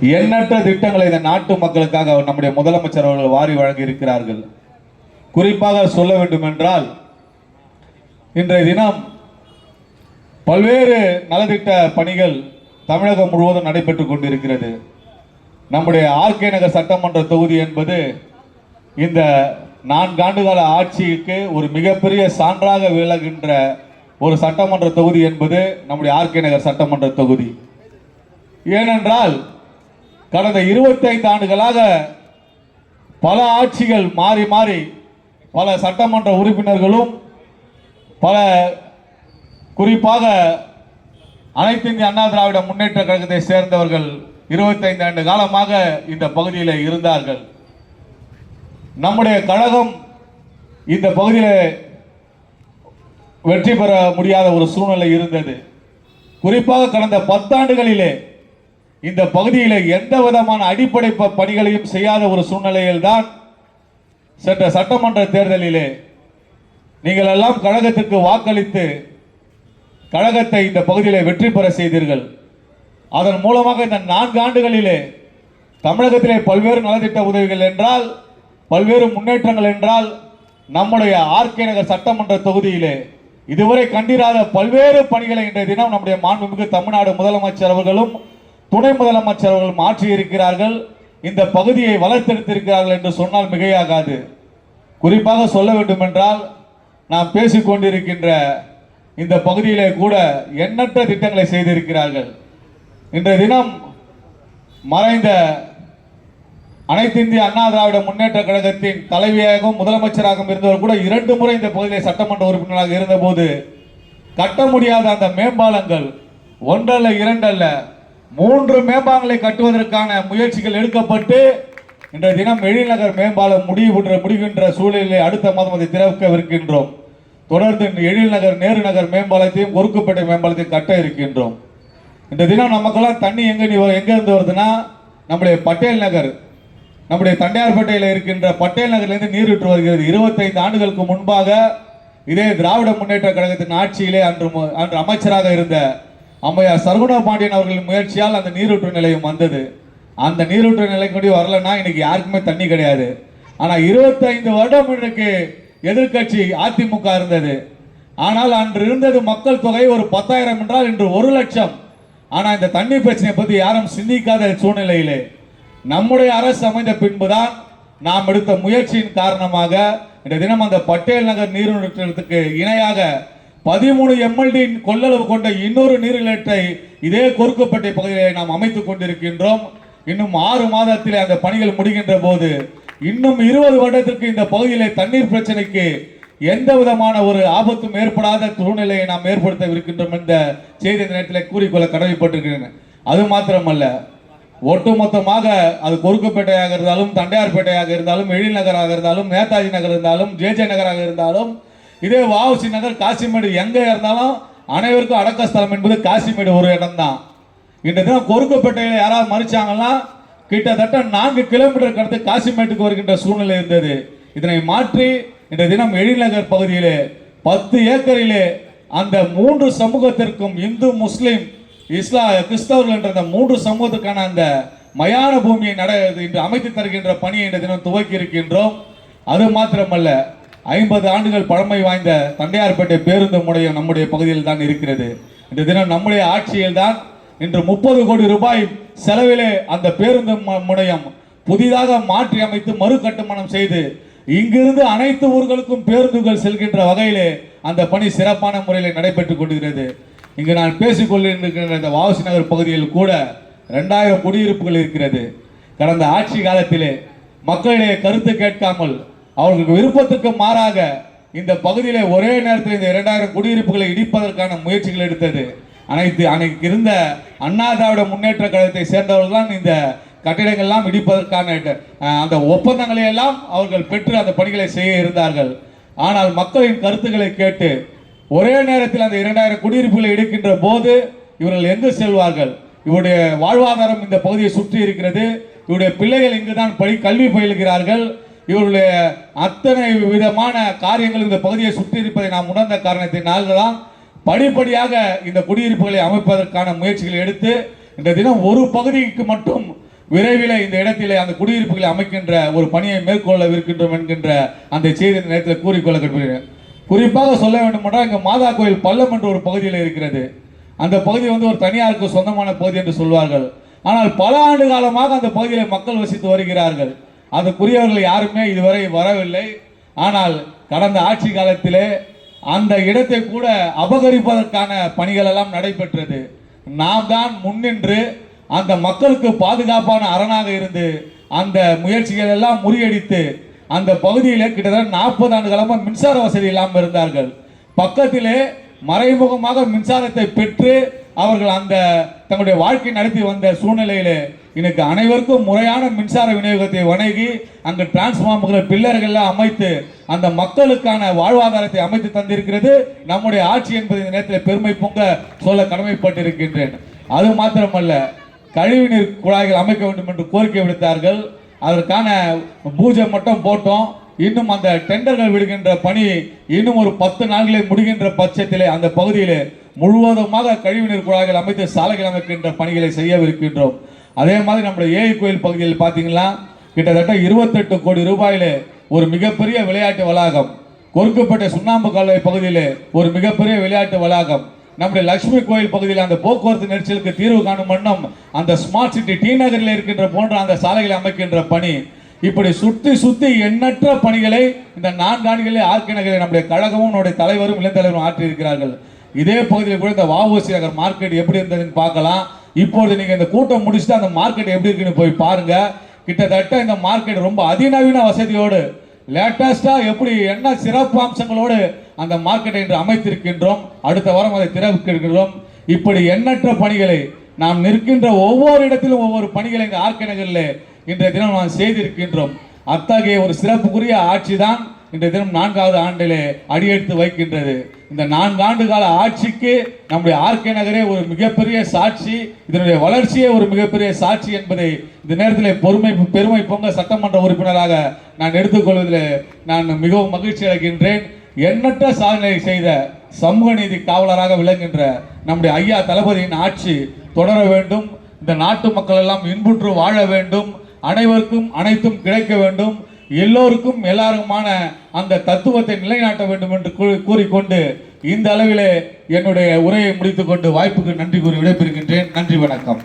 எண்ணற்ற திட்டங்களை இந்த நாட்டு மக்களுக்காக நம்முடைய முதலமைச்சர் அவர்கள் வாரி வழங்கி இருக்கிறார்கள். குறிப்பாக சொல்ல வேண்டும் என்றால் இன்றைய தினம் பல்வேறு நலத்திட்ட பணிகள் தமிழகம் முழுவதும் நடைபெற்றுக் கொண்டிருக்கிறது. நம்முடைய ஆர்கே நகர் சட்டமன்ற தொகுதி என்பது இந்த நான்காண்டு கால ஆட்சிக்கு ஒரு மிகப்பெரிய சான்றாக விளங்குகின்ற ஒரு சட்டமன்ற தொகுதி என்பது நம்முடைய ஆர்கே நகர் சட்டமன்ற தொகுதி. ஏனென்றால் கடந்த 25 ஆண்டுகளாக பல ஆட்சிகள் மாறி மாறி பல சட்டமன்ற உறுப்பினர்களும் பல குறிப்பாக அனைத்து இந்திய அண்ணா திராவிட முன்னேற்ற கழகத்தை சேர்ந்தவர்கள் 25 ஆண்டு காலமாக இந்த பகுதியில் இருந்தார்கள். நம்முடைய கழகம் இந்த பகுதியில் வெற்றி பெற முடியாத ஒரு சூழ்நிலை இருந்தது. குறிப்பாக கடந்த பத்தாண்டுகளிலே இந்த பகுதியில் எந்த விதமான அடிப்படை ப- பணிகளையும் செய்யாத ஒரு சூழ்நிலையில்தான் சென்ற சட்டமன்ற தேர்தலிலே நீங்கள் எல்லாம் கழகத்திற்கு வாக்களித்து கழகத்தை இந்த பகுதியில் வெற்றி பெற செய்தீர்கள். அதன் மூலமாக இந்த நான்கு ஆண்டுகளிலே தமிழகத்திலே பல்வேறு நலத்திட்ட உதவிகள் என்றால் பல்வேறு முன்னேற்றங்கள் என்றால் நம்முடைய ஆர்கே நகர் சட்டமன்ற தொகுதியிலே இதுவரை கண்டிராத பல்வேறு பணிகளை இன்றைய தினம் நம்முடைய மாண்புமிகு தமிழ்நாடு முதலமைச்சர் அவர்களும் துணை முதலமைச்சர் அவர்கள் மாற்றியிருக்கிறார்கள். இருக்கிறார்கள் இந்த பகுதியை வளர்த்தெடுத்திருக்கிறார்கள் என்று சொன்னால் மிகையாகாது. குறிப்பாக சொல்ல வேண்டும் என்றால் நாம் பேசிக்கொண்டிருக்கின்ற இந்த பகுதியிலே கூட எண்ணற்ற திட்டங்களை செய்திருக்கிறார்கள். இன்றைய தினம் மறைந்த அனைத்து இந்திய அண்ணா திராவிட முன்னேற்ற கழகத்தின் தலைவியாகவும் முதலமைச்சராகவும் இருந்தவர் கூட இரண்டு முறை இந்த பகுதியில் சட்டமன்ற உறுப்பினராக இருந்தபோது கட்ட முடியாத அந்த மேம்பாலங்கள் ஒன்றல்ல இரண்டல்ல மூன்று மேம்பாலங்களை கட்டுவதற்கான முயற்சிகள் எடுக்கப்பட்டு இன்றைய தினம் எழில்நகர் மேம்பாலம் முடிவுன்ற முடிகின்ற சூழலில் அடுத்த மாதம் அதை திறக்கவிருக்கின்றோம் தொடர்ந்து எழில்நகர் நேரு நகர் மேம்பாலத்தையும் ஒருக்குப்பேட்டை மேம்பாலத்தையும் கட்ட இருக்கின்றோம். இந்த தினம் நமக்கெல்லாம் தண்ணி எங்க நீ எங்க இருந்து வருதுன்னா நம்முடைய பட்டேல் நகர். நம்முடைய தண்டையார்பேட்டையில் இருக்கின்ற பட்டேல் நகர்லேருந்து நீரூற்று வருகிறது. 25 ஆண்டுகளுக்கு முன்பாக இதே திராவிட முன்னேற்ற கழகத்தின் ஆட்சியிலே அன்று மு- அன்று அமைச்சராக இருந்த அம்மையார் சர்குணா பாண்டியன் அவர்களின் முயற்சியால் அந்த நீரூற்று நிலையம் வந்தது. அந்த நீரூற்று நிலை கூட வரலன்னா இன்னைக்கு யாருக்குமே தண்ணி கிடையாது. ஆனால் இருபத்தைந்து வருடம் இன்றைக்கு எதிர்க்கட்சி அதிமுக இருந்தது. ஆனால் அன்று இருந்தது மக்கள் தொகை ஒரு பத்தாயிரம் என்றால் இன்று ஒரு லட்சம். ஆனால் இந்த தண்ணி பிரச்சனையை பற்றி யாரும் சிந்திக்காத சூழ்நிலையிலே. நம்முடைய அரசு அமைந்த பின்புதான் நாம் எடுத்த முயற்சியின் காரணமாக இந்த தினம் அந்த பட்டேல் நகர் நீர்நிறுத்தத்துக்கு இணையாக பதிமூணு எம்எல்டி கொள்ளளவு கொண்ட இன்னொரு நீர்நிலத்தை இதே கொருக்குப்பட்டை பகுதியை நாம் அமைத்துக் கொண்டிருக்கின்றோம். இன்னும் ஆறு மாதத்தில் அந்த பணிகள் முடிகின்ற போது இன்னும் இருபது வருடத்திற்கு இந்த பகுதியில் தண்ணீர் பிரச்சனைக்கு எந்த விதமான ஒரு ஆபத்தும் ஏற்படாத சூழ்நிலையை நாம் ஏற்படுத்த இருக்கின்றோம் என்ற செய்தி இந்த நேரத்தில் கூறிக்கொள்ள கடமைப்பட்டிருக்கிறேன். அது மாத்திரமல்ல ஒட்டுமொத்தமாக அது கொருக்குப்பேட்டையாக இருந்தாலும் தண்டையார்பேட்டையாக இருந்தாலும் எழில் நகராக இருந்தாலும் நேதாஜி நகர் இருந்தாலும் ஜேஜே நகராக இருந்தாலும் இதே வாவுசி நகர் காசிமேடு எங்கே இருந்தாலும் அனைவருக்கும் அடக்க ஸ்தலம் என்பது காசிமேடு ஒரு இடம்தான். இந்த தினம் கொருக்கப்பட்டையில் யாராவது மறிச்சாங்கன்னா கிட்டத்தட்ட நான்கு கிலோமீட்டர் கடந்து காசிமேட்டுக்கு வருகின்ற சூழ்நிலை இருந்தது. இதனை மாற்றி இந்த தினம் எழில்நகர் பகுதியிலே பத்து ஏக்கரிலே அந்த மூன்று சமூகத்திற்கும் இந்து முஸ்லிம் இஸ்லா கிறிஸ்தவர்கள் என்ற அந்த மூன்று சமூகத்துக்கான அந்த மயான பூமியை நட இன்று அமைத்து தருகின்ற பணியை இந்த தினம் துவக்கி இருக்கின்றோம். அது மாத்திரமல்ல ஐம்பது ஆண்டுகள் பழமை வாய்ந்த தண்டையார்பேட்டை பேருந்து முனையம் நம்முடைய பகுதியில் தான் இருக்கிறது. இந்த தினம் நம்முடைய ஆட்சியில் தான் இன்று முப்பது கோடி ரூபாய் செலவிலே அந்த பேருந்து முனையம் புதிதாக மாற்றி அமைத்து மறு கட்டுமானம் செய்து இங்கிருந்து அனைத்து ஊர்களுக்கும் பேருந்துகள் செல்கின்ற வகையிலே அந்த பணி சிறப்பான முறையில் நடைபெற்றுக் கொண்டிருக்கிறது. இங்கு நான் பேசிக்கொண்டிருக்கின்ற இந்த வாவசி நகர் பகுதியில் கூட ரெண்டாயிரம் குடியிருப்புகள் இருக்கிறது. கடந்த ஆட்சி காலத்திலே மக்களிடையே கருத்து கேட்காமல் அவர்களுக்கு விருப்பத்துக்கு மாறாக இந்த பகுதியில் ஒரே நேரத்தில் இந்த இரண்டாயிரம் குடியிருப்புகளை இடிப்பதற்கான முயற்சிகள் எடுத்தது. அனைத்து அன்னைக்கு இருந்த அண்ணா திராவிட முன்னேற்ற கழகத்தை சேர்ந்தவர்கள் தான் இந்த கட்டிடங்கள்லாம் இடிப்பதற்கான அந்த ஒப்பந்தங்களை எல்லாம் அவர்கள் பெற்று அந்த பணிகளை செய்ய இருந்தார்கள். ஆனால் மக்களின் கருத்துக்களை கேட்டு ஒரே நேரத்தில் அந்த இரண்டாயிரம் குடியிருப்புகளை இடிக்கின்ற போது இவர்கள் எங்கு செல்வார்கள்? இவருடைய வாழ்வாதாரம் இந்த பகுதியை சுற்றி இருக்கிறது. இவருடைய பிள்ளைகள் இங்குதான் படி கல்வி பயில்கிறார்கள். இவருடைய அத்தனை விதமான காரியங்கள் இந்த பகுதியை சுற்றி இருப்பதை நாம் உணர்ந்த காரணத்தினால் தான் படிப்படியாக இந்த குடியிருப்புகளை அமைப்பதற்கான முயற்சிகளை எடுத்து இந்த தினம் ஒரு பகுதிக்கு மட்டும் விரைவில் இந்த இடத்திலே அந்த குடியிருப்புகளை அமைக்கின்ற ஒரு பணியை மேற்கொள்ளவிருக்கின்றோம் என்கின்ற அந்த செய்தி நேரத்தில் கூறிக்கொள்ள கட்டுகிறேன். குறிப்பாக சொல்ல வேண்டுமென்றால் இங்கே மாதா கோயில் பள்ளம் என்ற ஒரு பகுதியில் இருக்கிறது. அந்த பகுதி வந்து ஒரு தனியாருக்கு சொந்தமான பகுதி என்று சொல்வார்கள். ஆனால் பல ஆண்டு காலமாக அந்த பகுதியில் மக்கள் வசித்து வருகிறார்கள். அதுக்குரியவர்கள் யாருமே இதுவரை வரவில்லை. ஆனால் கடந்த ஆட்சி காலத்திலே அந்த இடத்தை கூட அபகரிப்பதற்கான பணிகள் எல்லாம் நடைபெற்றது. நாம் தான் முன்னின்று அந்த மக்களுக்கு பாதுகாப்பான அரணாக இருந்து அந்த முயற்சிகள் எல்லாம் முறியடித்து அந்த பகுதியில் கிட்டத்தட்ட நாற்பது ஆண்டு காலமாக மின்சார வசதி இல்லாமல் இருந்தார்கள். பக்கத்திலே மறைமுகமாக மின்சாரத்தை பெற்று அவர்கள் அந்த தங்களுடைய வாழ்க்கை நடத்தி வந்த சூழ்நிலையிலே இன்னைக்கு அனைவருக்கும் முறையான மின்சார விநியோகத்தை வணங்கி அங்கு டிரான்ஸ்ஃபார்மர்களை பில்லர்கள்லாம் அமைத்து அந்த மக்களுக்கான வாழ்வாதாரத்தை அமைத்து தந்திருக்கிறது. நம்முடைய ஆட்சி என்பது இந்த நேரத்தில் பெருமை பொங்க சொல்ல கடமைப்பட்டிருக்கின்றேன். அது மாத்திரமல்ல கழிவுநீர் குழாய்கள் அமைக்க வேண்டும் என்று கோரிக்கை விடுத்தார்கள். அதற்கான பூஜை மட்டும் போட்டோம். இன்னும் அந்த டெண்டர்கள் விடுகின்ற பணி இன்னும் ஒரு பத்து நாட்களில் முடிகின்ற பட்சத்திலே அந்த பகுதியிலே முழுவதுமாக கழிவுநீர் குழாய்கள் அமைத்து சாலைகள் அமைக்கின்ற பணிகளை செய்யவிருக்கின்றோம். அதே மாதிரி நம்முடைய ஏஐ கோயில் பகுதியில் பார்த்தீங்கன்னா கிட்டத்தட்ட இருபத்தெட்டு கோடி ரூபாயிலே ஒரு மிகப்பெரிய விளையாட்டு வளாகம். கொருக்குப்பேட்டை சுண்ணாம்பு கால்வாய் பகுதியிலே ஒரு மிகப்பெரிய விளையாட்டு வளாகம். நம்முடைய லட்சுமி கோயில் பகுதியில் அந்த போக்குவரத்து நெரிசலுக்கு தீர்வு காணும் வண்ணம் அந்த ஸ்மார்ட் சிட்டி டி நகரில் இருக்கின்ற போன்ற அந்த சாலைகளை அமைக்கின்ற பணி. இப்படி சுற்றி சுற்றி எண்ணற்ற பணிகளை இந்த நான்கு ஆர்கே நகரில் நம்முடைய கழகமும் நம்முடைய தலைவரும் இளைஞர்களும் ஆற்றியிருக்கிறார்கள். இதே பகுதியில் கூட இந்த வாவோசி நகர் மார்க்கெட் எப்படி இருந்ததுன்னு பார்க்கலாம். இப்போது நீங்க இந்த கூட்டம் முடிச்சுட்டு அந்த மார்க்கெட் எப்படி இருக்குன்னு போய் பாருங்க. கிட்டத்தட்ட இந்த மார்க்கெட் ரொம்ப அதிநவீன வசதியோடு லேட்டஸ்டா எப்படி என்ன சிறப்பு அம்சங்களோடு அந்த மார்க்கெட்டை இன்று அமைத்திருக்கின்றோம். அடுத்த வாரம் அதை திறக்கின்றோம் இப்படி எண்ணற்ற பணிகளை நாம் நிற்கின்ற ஒவ்வொரு இடத்திலும் ஒவ்வொரு பணிகளை இந்த ஆர்கே இன்றைய தினம் நாம் செய்திருக்கின்றோம். அத்தகைய ஒரு சிறப்புக்குரிய ஆட்சி தான் இன்றைய தினம் நான்காவது ஆண்டிலே அடியெடுத்து வைக்கின்றது. இந்த நான்கு ஆண்டு கால ஆட்சிக்கு நம்முடைய ஆர்கே நகரே ஒரு மிகப்பெரிய சாட்சி இதனுடைய வளர்ச்சியே ஒரு மிகப்பெரிய சாட்சி என்பதை இந்த நேரத்தில் பொறுமை பெருமை பொங்க சட்டமன்ற உறுப்பினராக நான் எடுத்துக்கொள்வதில் நான் மிகவும் மகிழ்ச்சி அடைகின்றேன். எண்ணற்ற சாதனை செய்த சமூக நீதி காவலராக விளங்குகின்ற நம்முடைய ஐயா தளபதியின் ஆட்சி தொடர வேண்டும். இந்த நாட்டு மக்கள் எல்லாம் இன்புற்று வாழ வேண்டும். அனைவருக்கும் அனைத்தும் கிடைக்க வேண்டும். எல்லோருக்கும் எல்லாருக்குமான அந்த தத்துவத்தை நிலைநாட்ட வேண்டும் என்று கூறிக்கொண்டு இந்த அளவிலே என்னுடைய உரையை முடித்துக்கொண்டு வாய்ப்புக்கு நன்றி கூறி விடைபெறுகின்றேன். நன்றி வணக்கம்.